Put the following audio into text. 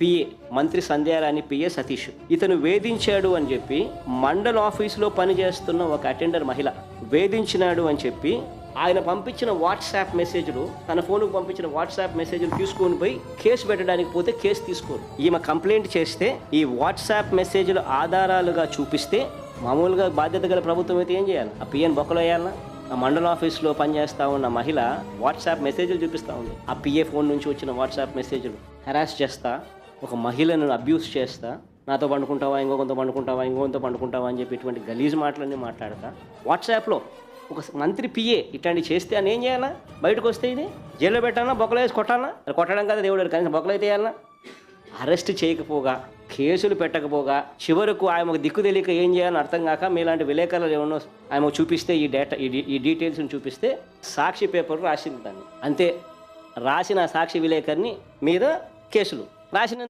PA మంత్రి Sandhyarani PA Satish. ఇతను వేధించాడు అని చెప్పి మండల ఆఫీసులో పనిచేస్తున్న ఒక అటెండర్ మహిళ వేధించినాడు అని చెప్పి ఆయన పంపించిన వాట్సాప్ మెసేజ్లు తన ఫోన్కు పంపించిన వాట్సాప్ మెసేజ్లు తీసుకొని పోయి కేసు పెట్టడానికి పోతే కేసు తీసుకోరు. ఈమె కంప్లైంట్ చేస్తే ఈ వాట్సాప్ మెసేజ్లు ఆధారాలుగా చూపిస్తే మామూలుగా బాధ్యత గల ప్రభుత్వం అయితే ఏం చేయాలి? ఆ పిఎన్ బొక్కలో వేయాలన్నా ఆ మండల ఆఫీస్లో పనిచేస్తా ఉన్న మహిళ వాట్సాప్ మెసేజ్లు చూపిస్తూ ఉంది. ఆ పిఏ ఫోన్ నుంచి వచ్చిన వాట్సాప్ మెసేజ్లు హెరాస్ చేస్తా ఒక మహిళను అబ్యూస్ చేస్తా నాతో పండుకుంటావా ఇంకో కొంత పండుకుంటావా ఇంకొంతో పండుకుంటావా అని చెప్పి ఇటువంటి గలీజ్ మాటలన్నీ మాట్లాడతా. వాట్సాప్లో ఒక మంత్రి పిఏ ఇట్లాంటి చేస్తే అని ఏం చేయాలా? బయటకు వస్తే ఇది? జైల్లో పెట్టాలా? బొక్కలు వేసి కొట్టాలా? అది కొట్టడం కదా దేవుడు కనీసం బొక్కలు అయితే వేయాలా? అరెస్ట్ చేయకపోగా కేసులు పెట్టకపోగా చివరకు ఆయనకు దిక్కు తెలియక ఏం చేయాలని అర్థం కాక మీలాంటి విలేకరులు ఏమన్నా ఆమె చూపిస్తే ఈ డేటా ఈ ఈ డీటెయిల్స్ని చూపిస్తే సాక్షి పేపర్ రాసింది దాన్ని. అంతే. రాసిన సాక్షి విలేకరిని మీద కేసులు. రాసిన